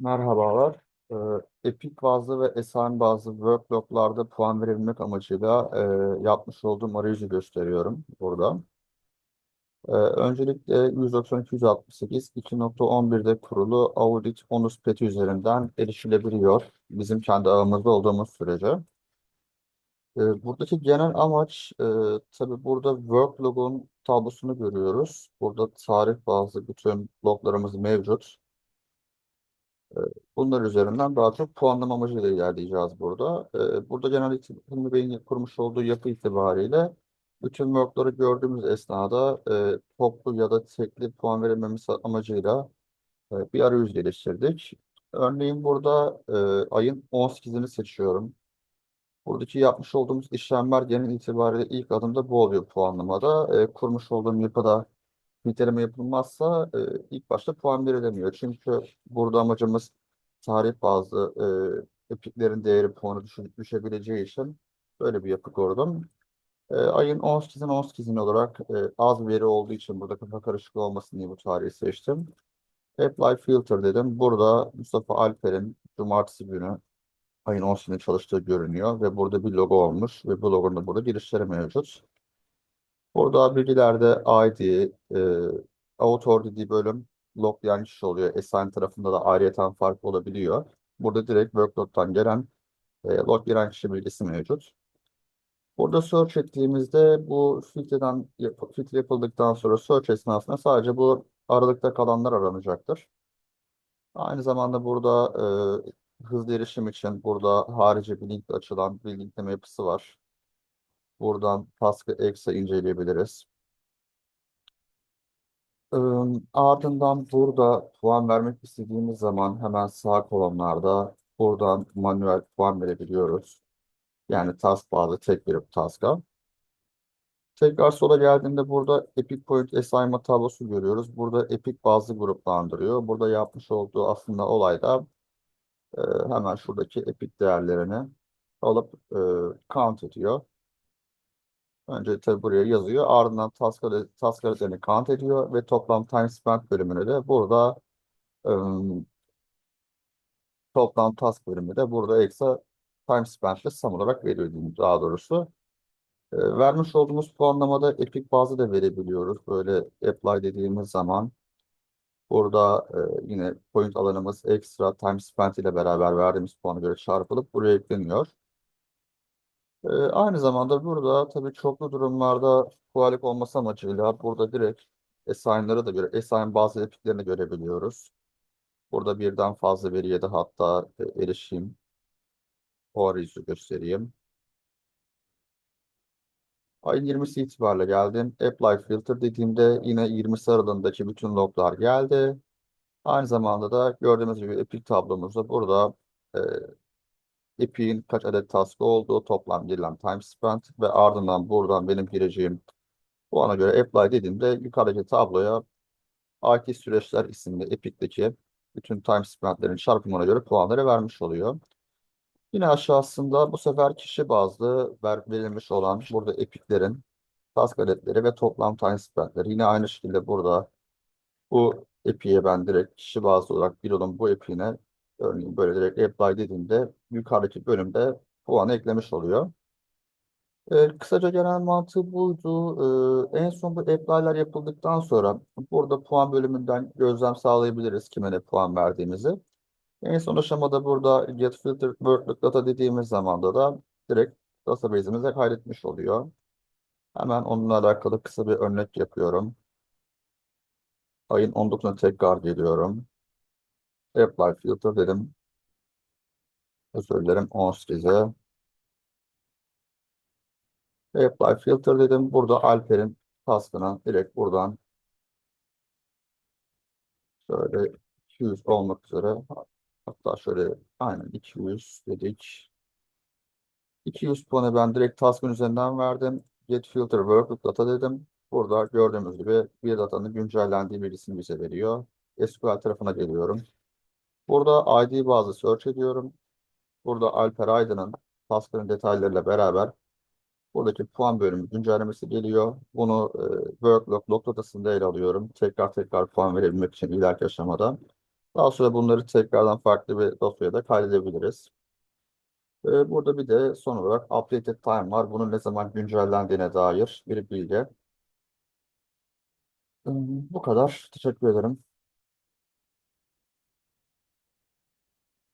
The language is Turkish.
Merhabalar. Ee, Epic bazlı ve Assign bazlı workload'larda puan verebilmek amacıyla e, yapmış olduğum arayüzü gösteriyorum burada. Ee, öncelikle 192.168 2.11'de kurulu Audit Onus Peti üzerinden erişilebiliyor. Bizim kendi ağımızda olduğumuz sürece. Ee, buradaki genel amaç, e, tabii burada worklog'un tablosunu görüyoruz. Burada tarih bazlı bütün loglarımız mevcut. Bunlar üzerinden daha çok puanlama amacıyla ilerleyeceğiz burada. Ee, burada genellikle Hilmi Bey'in kurmuş olduğu yapı itibariyle bütün workları gördüğümüz esnada e, toplu ya da tekli puan verilmemiz amacıyla e, bir arayüz geliştirdik. Örneğin burada e, ayın 18'ini seçiyorum. Buradaki yapmış olduğumuz işlemler genel itibariyle ilk adımda bu oluyor puanlamada. Kurmuş olduğum yapıda niteleme yapılmazsa e, ilk başta puan verilemiyor. Çünkü burada amacımız tarih bazlı e, epiklerin değeri puanı düşü- düşebileceği için böyle bir yapı kurdum. E, ayın 18'in 18'in olarak e, az veri olduğu için burada kafa karışıklığı olmasın diye bu tarihi seçtim. Apply filter dedim. Burada Mustafa Alper'in cumartesi günü ayın 18'inde çalıştığı görünüyor ve burada bir logo olmuş ve bu logonun da burada girişleri mevcut. Burada bilgilerde ID, e, author dediği bölüm loglayan kişi oluyor. Assign tarafında da ayrıyeten farklı olabiliyor. Burada direkt workload'dan gelen e, loglayan kişi bilgisi mevcut. Burada search ettiğimizde bu filtreden filtre yapıldıktan sonra search esnasında sadece bu aralıkta kalanlar aranacaktır. Aynı zamanda burada e, hızlı erişim için burada harici bir linkle açılan bir linkleme yapısı var. Buradan task'ı exe inceleyebiliriz. Ardından burada puan vermek istediğimiz zaman hemen sağ kolonlarda buradan manuel puan verebiliyoruz. Yani task bazlı tek bir task'a. Tekrar sola geldiğinde burada Epic Point Assignment tablosu görüyoruz. Burada Epic bazlı gruplandırıyor. Burada yapmış olduğu aslında olayda e, hemen şuradaki Epic değerlerini alıp e, count ediyor. Önce tabi buraya yazıyor. Ardından task, task aletlerini count ediyor ve toplam time spent bölümünü de burada ım, toplam task bölümü de burada exa time spent ile sum olarak veriyor daha doğrusu. E, vermiş olduğumuz puanlamada Epic bazı da verebiliyoruz. Böyle apply dediğimiz zaman burada e, yine point alanımız extra time spent ile beraber verdiğimiz puana göre çarpılıp buraya ekleniyor. Ee, aynı zamanda burada tabii çoklu durumlarda kolaylık olması amacıyla burada direkt assign'ları da göre assign bazı epiklerini görebiliyoruz. Burada birden fazla veriye de hatta e, erişeyim. O arayüzü göstereyim. Ayın 20'si itibariyle geldim. Apply filter dediğimde yine 20 aralığındaki bütün loglar geldi. Aynı zamanda da gördüğümüz gibi epik tablomuzda burada e, epik'in kaç adet task olduğu, toplam girilen time spent ve ardından buradan benim gireceğim Puana göre apply dediğimde yukarıdaki tabloya AKİ süreçler isimli Epic'teki bütün time spentlerin çarpımına göre puanları vermiş oluyor. Yine aşağısında bu sefer kişi bazlı ver, verilmiş olan burada Epic'lerin task adetleri ve toplam time spentleri. Yine aynı şekilde burada bu Epic'e ben direkt kişi bazlı olarak bir olan bu Epic'ine örneğin böyle direkt apply dediğimde yukarıdaki bölümde puanı eklemiş oluyor. Ee, kısaca genel mantığı buydu. Ee, en son bu apply'lar yapıldıktan sonra burada puan bölümünden gözlem sağlayabiliriz kime ne puan verdiğimizi. En son aşamada burada get filtered workload data dediğimiz zamanda da direkt database'imize kaydetmiş oluyor. Hemen onunla alakalı kısa bir örnek yapıyorum. Ayın 19'una tekrar geliyorum. Apply filter dedim. Özür dilerim 18'e. Apply filter dedim. Burada Alper'in task'ına direkt buradan şöyle 200 olmak üzere hatta şöyle aynen 200 dedik. 200 puanı ben direkt task'ın üzerinden verdim. Get filter workload data dedim. Burada gördüğümüz gibi bir datanın güncellendiği bilgisini bize veriyor. SQL tarafına geliyorum. Burada ID bazlı search ediyorum. Burada Alper Aydın'ın task'ın detaylarıyla beraber Buradaki puan bölümü güncellemesi geliyor. Bunu e, workload log datasında ele alıyorum. Tekrar tekrar puan verebilmek için ileriki aşamada. Daha sonra bunları tekrardan farklı bir dosyaya da kaydedebiliriz. Ee, burada bir de son olarak updated time var. Bunun ne zaman güncellendiğine dair bir bilgi. Ee, Bu kadar. Teşekkür ederim.